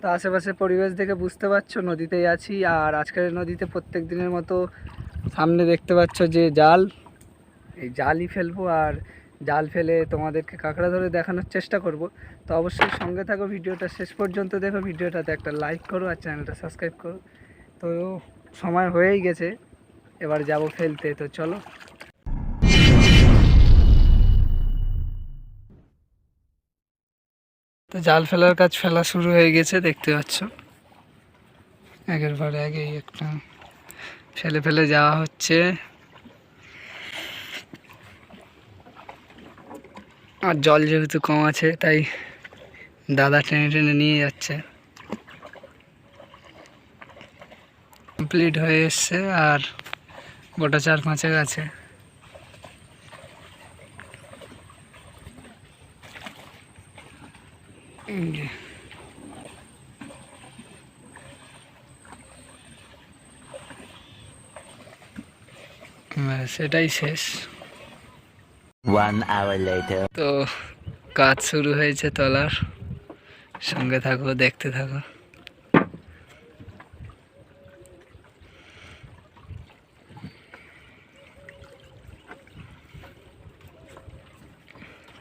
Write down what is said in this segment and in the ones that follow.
তো আশেপাশে পরিবেশ দেখে বুঝতে পারছ, নদীতেই আছি। আর আজকের নদীতে প্রত্যেক দিনের মতো সামনে দেখতে পাচ্ছ যে জাল। এই জালই ফেলব আর জাল ফেলে তোমাদেরকে কাঁকড়া ধরে দেখানোর চেষ্টা করব। তো অবশ্যই সঙ্গে থাকো, ভিডিওটা শেষ পর্যন্ত দেখো। ভিডিওটাতে একটা লাইক করো আর চ্যানেলটা সাবস্ক্রাইব করো। তো সময় হয়েই গেছে, এবার যাব ফেলতে। তো চলো তো জাল ফেলার কাজ ফেলা শুরু হয়ে গেছে, দেখতে পাচ্ছ। একের পর আগেই একটা ফেলে ফেলে যাওয়া হচ্ছে। আর জল যেহেতু কম আছে, তাই দাদা টেনে টেনে নিয়ে যাচ্ছে। কমপ্লিট হয়ে এসছে, আর গোটা চার পাঁচেক আছে। এটাই শেষ। One hour later. তো কাজ শুরু হয়েছে তলার। সঙ্গে থাকো দেখতে থাকো।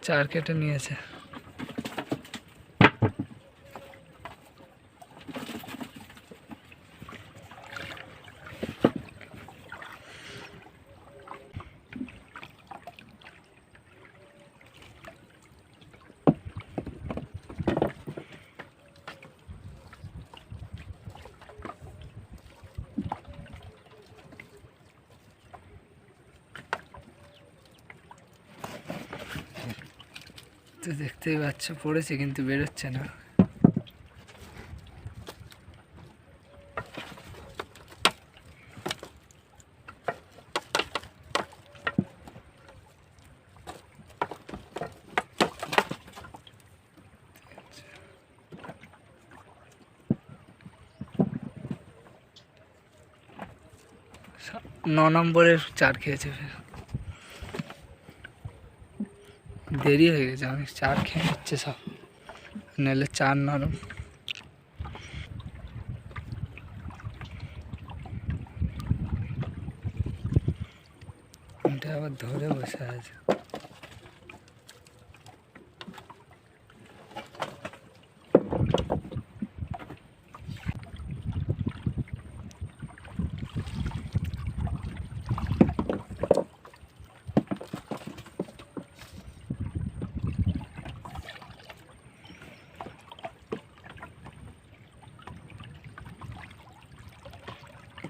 চার কেটে নিয়েছে। তো দেখতেই পাচ্ছ পড়েছে কিন্তু বেরোচ্ছে না। ন নম্বরের চার খেয়েছে। দেরি হয়ে গেছে, আমি চার খেয়ে নিচ্ছে সব। নাহলে চার নরম। এটা আবার ধরে বসে আছে।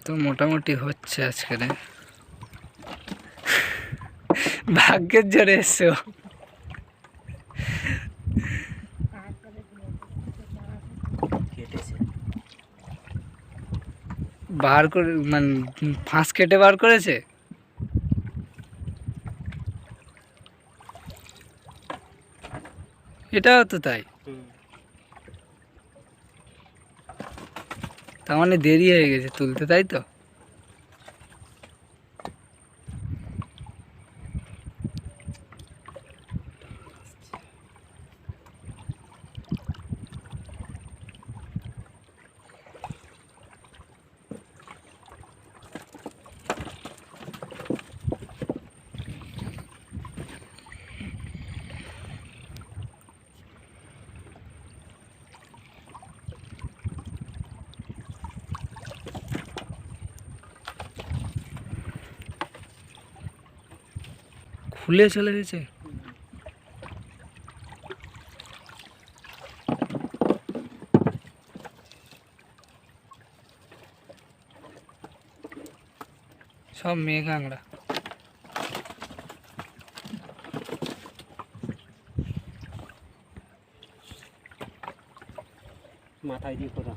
তো মোটামুটি হচ্ছে আজকের। ভাগ্যের জোরে এসছো বার করে মানে ফাঁস কেটে বার করেছে? এটাও তো তাই। তার মানে দেরি হয়ে গেছে তুলতে তাই তো? খুলে চলে গেছে। সব মেয়ে কাঁকড়া মাথায় দিয়ে করা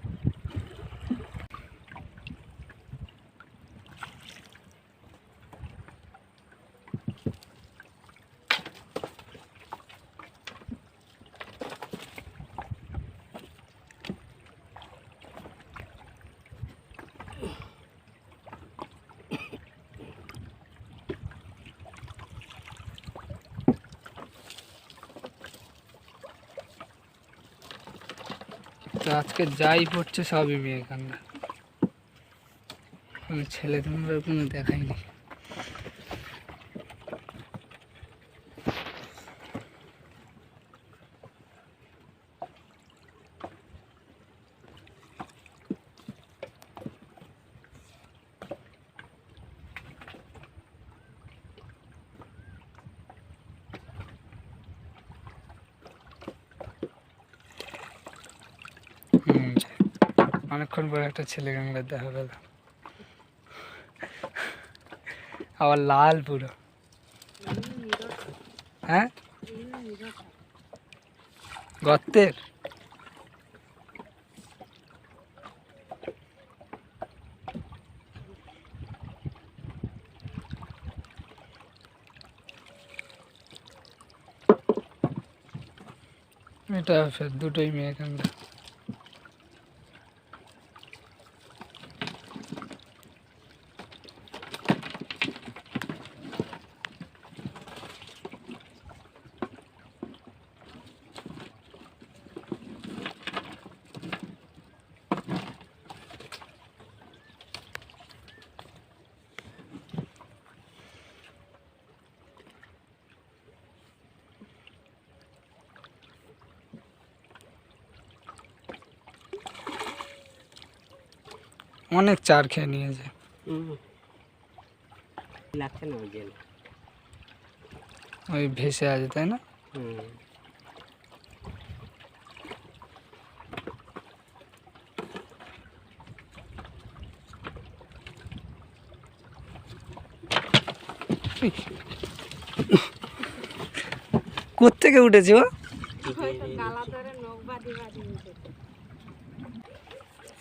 তো আজকে যাই পড়ছে সবই মেয়ে কান্না। কোনো ছেলে তোমার কোনো দেখাইনি হুম। অনেকক্ষণ পরে একটা ছেলে গাংলার দেখা গেল আবার লাল পুরো। হ্যাঁ? গর্তের? এটা দুটোই মেয়ে কাংলা অনেক চার খেয়ে নিয়েছে। লাগছে না ওই জেল। ওই ভেসে আছে তাই না? হুম। কোত্থেকে উঠেছে ও?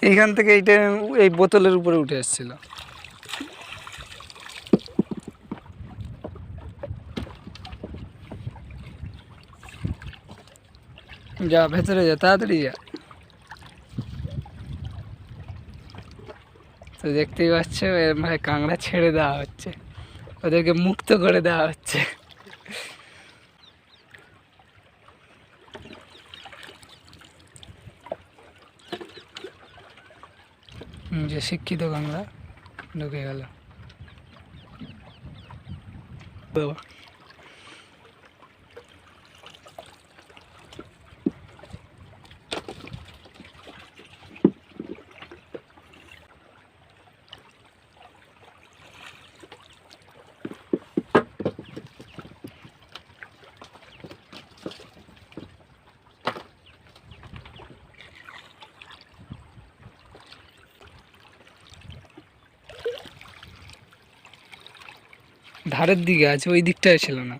এইখান থেকে এইটা এই বোতলের উপরে উঠে এসেছিল যা, ভেতরে যা, তাড়াতাড়ি যা। তো দেখতেই পাচ্ছ, এর মানে কাঁকড়া ছেড়ে দেওয়া হচ্ছে। ওদেরকে মুক্ত করে দেওয়া হচ্ছে হুম, যে শিক্ষিত কাঁকড়া ঢুকে গেল। ধারের দিকে আছে ওই দিকটায় ছিল না।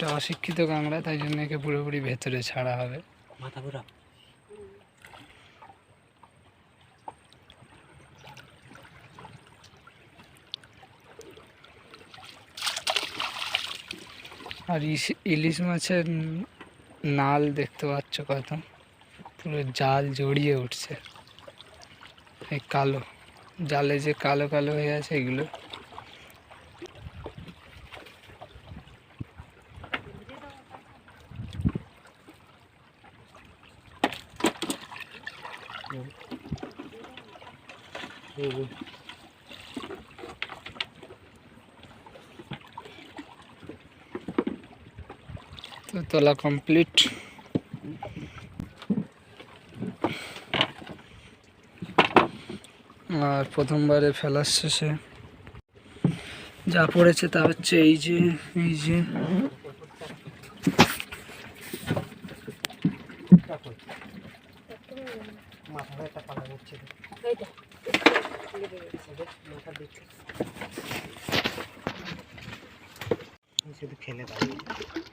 এটা অশিক্ষিত কাঁকড়া তাই জন্য একে পুরোপুরি ভেতরে ছাড়া হবে। মাথা পুরা আর ইস- ইলিশ মাছের নাল দেখতে পাচ্ছ কত? পুরো জাল জড়িয়ে উঠছে। এই কালো জালে যে কালো কালো হয়ে আছে এগুলো হুম তো তোলা কমপ্লিট আর প্রথমবারে ফেলার শেষে যা পড়েছে তা হচ্ছে এই যে এই যে।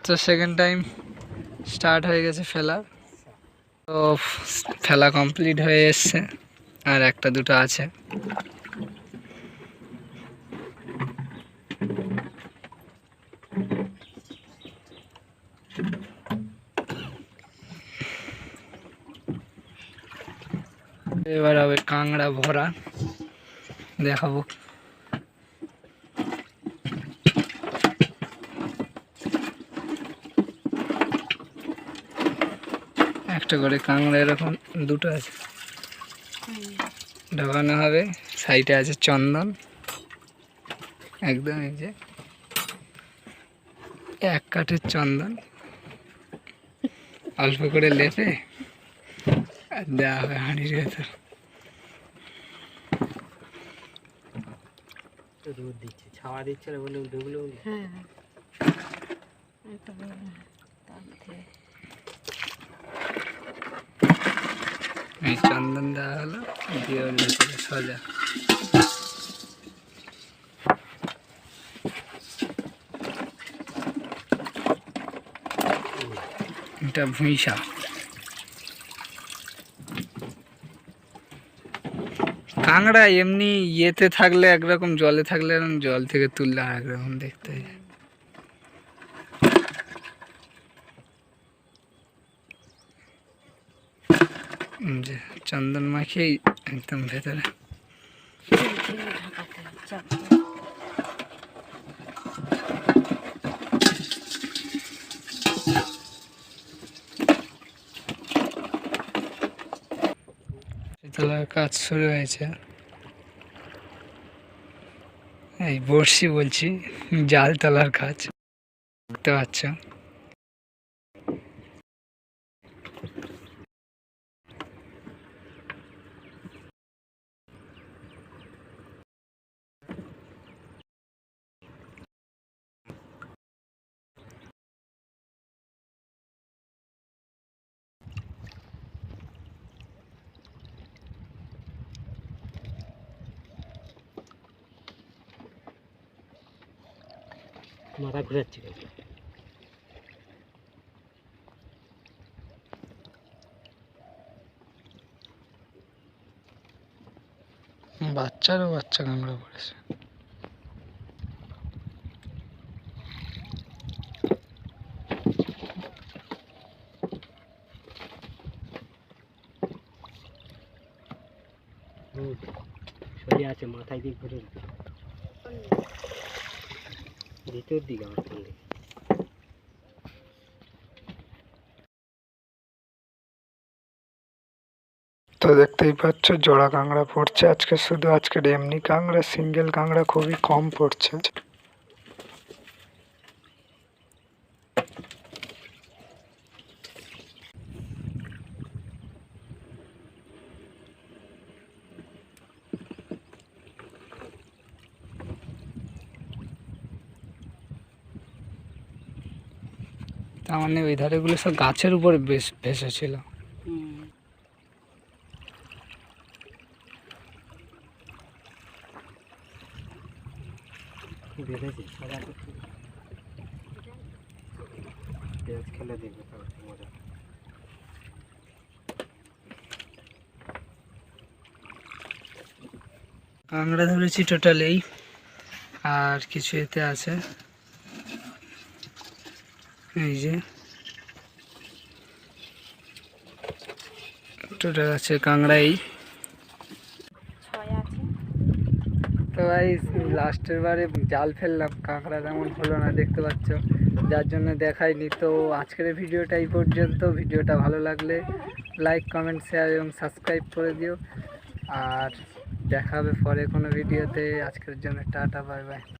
তো সেকেন্ড টাইম স্টার্ট হয়ে গেছে ফেলা। তো ফেলা কমপ্লিট হয়ে এসছে, আর একটা দুটো আছে। এবার হবে কাঁকড়া ভরা, দেখাবো। একটা করে কাংড়া এরকম দুটো আছে। ঢোকানো হবে সাইডে আছে চন্দন। একদম এই যে এক কাঠের চন্দন। অল্প করে লেপে আর দেওয়া হবে হাঁড়ির ভেতর। রোদ দিচ্ছে ছাওয়া দিচ্ছে না বলে। উল্টোগুলো হ্যাঁ। এই চন্দন দেওয়া হলো দিয়ে ওর এটা ভুঁইসা কাঁকড়া এমনি ইয়েতে থাকলে একরকম, জলে থাকলে এরকম জল থেকে তুললে আর একরকম দেখতে হয়। যে চন্দন মাখিয়ে একদম ভেতরে। কাজ শুরু হয়েছে। এই বড়শি বলছি জাল তোলার কাজ। দেখতে পাচ্ছ মাথা ঘুরাচ্ছে? বাচ্চারও বাচ্চা কামড়া পড়েছে আছে মাথায় দিয়ে ঘুরে ভিতর দিকে আমার কোন দিকে তো দেখতেই পাচ্ছ জোড়া কাঁকড়া পড়ছে আজকে শুধু আজকের এমনি কাঁকড়া সিঙ্গেল কাঁকড়া খুবই কম পড়ছে তার মানে ওই ধারেগুলো সব গাছের উপরে বেশ ভেসে ছিল হুম। বেঁধেছে সাদা করছে পেঁয়াজ খেলে দেখবে মজা। কাঁকড়া ধরেছি টোটাল এই আর কিছু এতে আছে। এই যে। আছে কাঁকড়া এই ছয় আছে তো ভাই লাস্টের বারে জাল ফেললাম, কাঁকড়া তেমন হলো না, দেখতে পাচ্ছ। যার জন্য দেখাইনি, তো আজকের ভিডিওটা এই পর্যন্ত। ভিডিওটা ভালো লাগলে লাইক কমেন্ট শেয়ার এবং সাবস্ক্রাইব করে দিও। আর দেখা হবে পরে কোনো ভিডিওতে আজকের জন্য টাটা বাই বাই